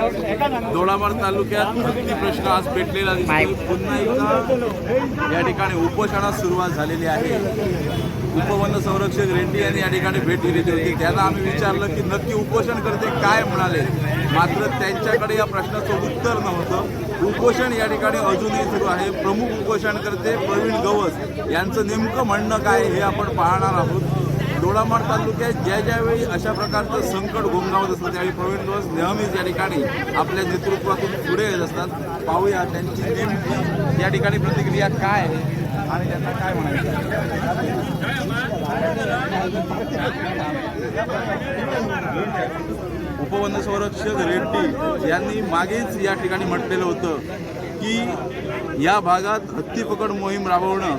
दोडामार्ग तालुक्यात हत्ती प्रश्न आज पेटलेला दिसतो पुन्हा एकदा या ठिकाणी उपोषणास सुरुवात झालेली आहे. उपवन संरक्षक रेड्डी यांनी या ठिकाणी भेट दिलेली होती. त्यांना आम्ही विचारलं की नक्की उपोषण करते काय म्हणाले? मात्र त्यांच्याकडे या प्रश्नाचं उत्तर नव्हतं. उपोषण या ठिकाणी अजूनही सुरू आहे. प्रमुख उपोषण करते प्रवीण गवस यांचं नेमकं म्हणणं काय हे आपण पाहणार आहोत. दोडामार्ग तालुक्यात ज्या ज्यावेळी अशा प्रकारचं संकट घोंगावत असतं त्यावेळी प्रवीण दिवस नेहमीच या ठिकाणी आपल्या नेतृत्वातून पुढे येत असतात. पाहूया त्यांची नेमकी या ठिकाणी प्रतिक्रिया काय आहे आणि त्यांना काय म्हणायचं उपवन संरक्षक रेड्डी यांनी मागेच या ठिकाणी म्हटलेलं होतं की या भागात हत्ती पकड मोहीम राबवणं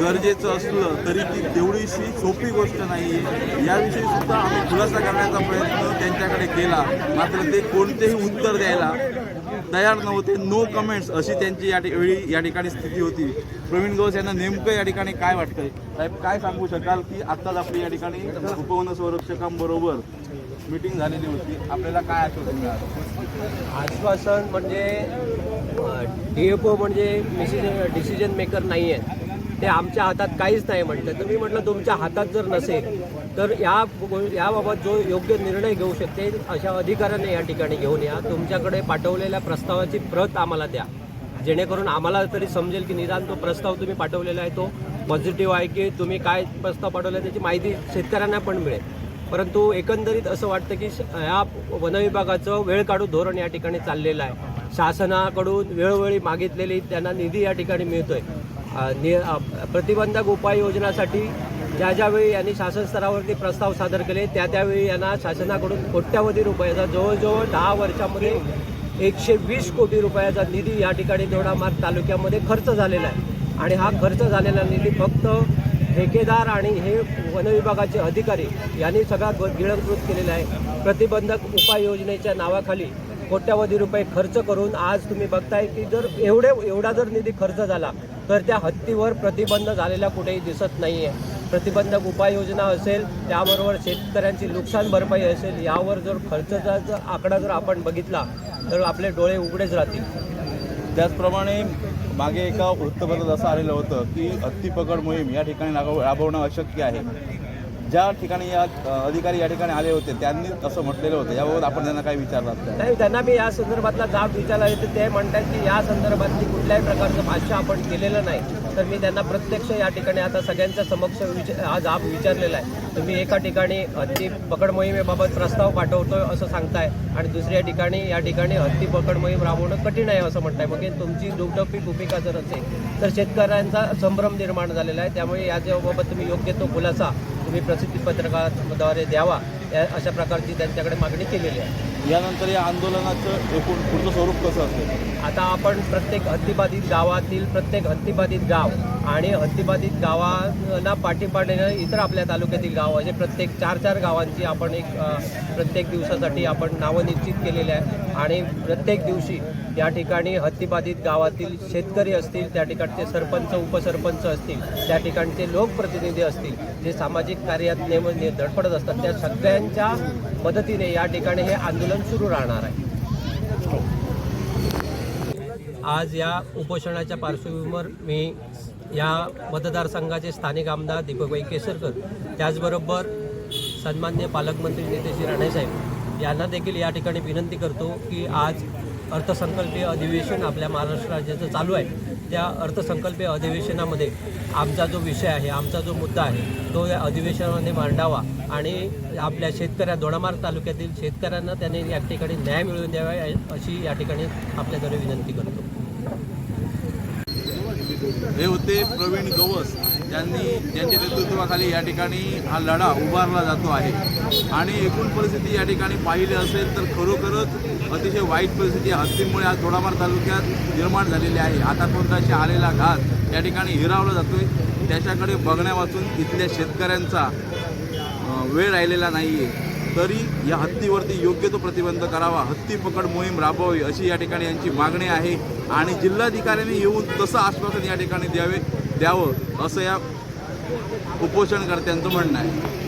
गरजेचं असलं तरी ती तेवढीशी सोपी गोष्ट नाही आहे. याविषयी सुद्धा आम्ही खुलासा करण्याचा प्रयत्न त्यांच्याकडे केला. मात्र ते कोणतेही उत्तर द्यायला तयार नव्हते. नो कमेंट्स अशी त्यांची या वेळी या ठिकाणी स्थिती होती. प्रवीण घोष यांना नेमकं या ठिकाणी काय वाटतंय? साहेब काय सांगू शकाल की आत्ताच आपली या ठिकाणी उपवन संरक्षकांबरोबर मीटिंग झालेली होती. आपल्याला काय आश्वासन मिळालं? आश्वासन म्हणजे डी एफ ओ म्हणजे डिसिजन डिसिजन मेकर नाही आहेत ते आमच्या हातात काहीच नाही म्हणते तर मी म्हटलं तुमच्या हातात जर नसेल तर या गो- याबाबत जो योग्य निर्णय घेऊ शकते अशा अधिकाऱ्यांना या ठिकाणी घेऊन या. तुमच्याकडे पाठवलेल्या प्रस्तावाची प्रत आम्हाला द्या. जेणेकरून आम्हाला तरी समजेल की निदान तो प्रस्ताव तुम्ही पाठवलेला आहे तो पॉझिटिव्ह आहे की तुम्ही काय प्रस्ताव पाठवला त्याची माहिती शेतकऱ्यांना पण मिळेल. परंतु एकंदरीत असं वाटतं की श- या वनविभागाचं वेळ काढू धोरण या ठिकाणी चाललेलं आहे. शासनाकडून वेळोवेळी मागितलेली त्यांना निधी या ठिकाणी मिळतोय. नि प्रतिबंधक उपाययोजनासाठी ज्या ज्यावेळी यांनी शासन स्तरावरती प्रस्ताव सादर केले त्या त्यावेळी यांना शासनाकडून कोट्यावधी रुपयाचा जवळजवळ दहा वर्षामध्ये एकशे वीस कोटी रुपयाचा निधी या ठिकाणी दोडामार्ग तालुक्यामध्ये खर्च झालेला आहे. आणि हा खर्च झालेला निधी फक्त ठेकेदार आणि हे वनविभागाचे अधिकारी यांनी सगळा गिळंकृत केलेला आहे. प्रतिबंधक उपाययोजनेच्या नावाखाली कोट्यावधी रुपये खर्च करून आज तुम्ही बघताय की जर एवढे एवढा जर निधी खर्च झाला तर त्या हत्तीवर प्रतिबंध झालेला कुठेही दिसत नाही आहे प्रतिबंधक उपाययोजना असेल त्याबरोबर शेतकऱ्यांची नुकसान भरपाई असेल यावर जर खर्चाचा जर आकडा जर आपण बघितला तर आपले डोळे उघडेच राहतील. त्याचप्रमाणे मागे एका वृत्तपत्रात असं आलेलं होतं की हत्ती पकड मोहीम या ठिकाणी राबव- राबवणं अशक्य आहे. ज्या ठिकाणी या अधिकारी या ठिकाणी आले होते त्यांनी असं म्हटलेलं होतं. याबाबत आपण त्यांना काय विचारलं नाही त्यांना मी या संदर्भातला जाब विचारला येते ते म्हणतात की या संदर्भातली कुठल्याही प्रकारचं भाष्य आपण केलेलं नाही. तर मी त्यांना प्रत्यक्ष या ठिकाणी आता सगळ्यांच्या समक्ष विच हा जाब विचारलेला आहे. तर मी एका ठिकाणी हत्ती पकड मोहिमेबाबत प्रस्ताव पाठवतोय असं सांगताय आणि दुसऱ्या ठिकाणी या ठिकाणी हत्ती पकड मोहीम राबवणं कठीण आहे असं म्हणताय. मग तुमची दुटप्पी भूमिका जर असेल तर शेतकऱ्यांचा संभ्रम निर्माण झालेला आहे. त्यामुळे याच्याबाबत तुम्ही योग्य तो खुलासा तुम्ही प्रसिद्धी पत्रकाद्वारे द्यावा या अशा प्रकारची त्यांच्याकडे मागणी केलेली आहे. यानंतर या आंदोलनाचं एकूण पुढचं स्वरूप कसं असेल? आता आपण प्रत्येक हत्तीबाधित गावातील प्रत्येक हत्तीबाधित गाव आणि हत्तीबाधित गावांना पाठिंबा देणं इतर आपल्या तालुक्यातील गाव असे प्रत्येक चार चार गावांची आपण एक प्रत्येक दिवसासाठी आपण नावं निश्चित केलेले आहे. आणि प्रत्येक दिवशी या ठिकाणी हत्तीबाधित गावातील शेतकरी असतील त्या ठिकाणचे सरपंच उपसरपंच असतील त्या ठिकाणचे लोकप्रतिनिधी असतील जे सामाजिक कार्यात नेम ने- धडपडत असतात त्या सगळ्यांच्या मदतीने या ठिकाणी हे आंदोलन सुरू राहणार आहे. आज या उपोषणाच्या पार्श्वभूमीवर मी या मतदारसंघाचे स्थानिक आमदार दीपकभाई केसरकर त्याचबरोबर सन्मान्य पालकमंत्री नितेशजी राणेसाहेब यांना देखील या ठिकाणी विनंती करतो की आज अर्थसंकल्पीय अधिवेशन आपल्या महाराष्ट्र राज्याचं चालू आहे. त्या अर्थसंकल्पीय अधिवेशनामध्ये आमचा जो विषय आहे आमचा जो मुद्दा आहे तो या अधिवेशनामध्ये मांडावा आणि आपल्या शेतकऱ्या दोडामार्ग तालुक्यातील शेतकऱ्यांना त्याने या ठिकाणी न्याय मिळवून द्यावा अशी या ठिकाणी आपल्याकडे विनंती करतो. हे होते प्रवीण गवस. ज्यांनी ज्यांच्या नेतृत्वाखाली या ठिकाणी हा लढा उभारला जातो आहे. आणि एकूण परिस्थिती या ठिकाणी पाहिली असेल तर खरोखरच अतिशय वाईट परिस्थिती हत्तीमुळे आज थोडाफार तालुक्यात निर्माण झालेली आहे. आता कोणताशी आलेला घात या ठिकाणी हिरावला जातोय. त्याच्याकडे बघण्यापासून इथल्या शेतकऱ्यांचा वेळ राहिलेला नाही आहे तरी या हत्तीवरती योग्य तो प्रतिबंध करावा. हत्ती पकड मोहीम राबवावी अशी या ठिकाणी यांची मागणी आहे. आणि जिल्हाधिकाऱ्यांनी येऊन तसं आश्वासन या ठिकाणी द्यावे. द्यावं असं या उपोषणकर्त्यांचं म्हणणं आहे.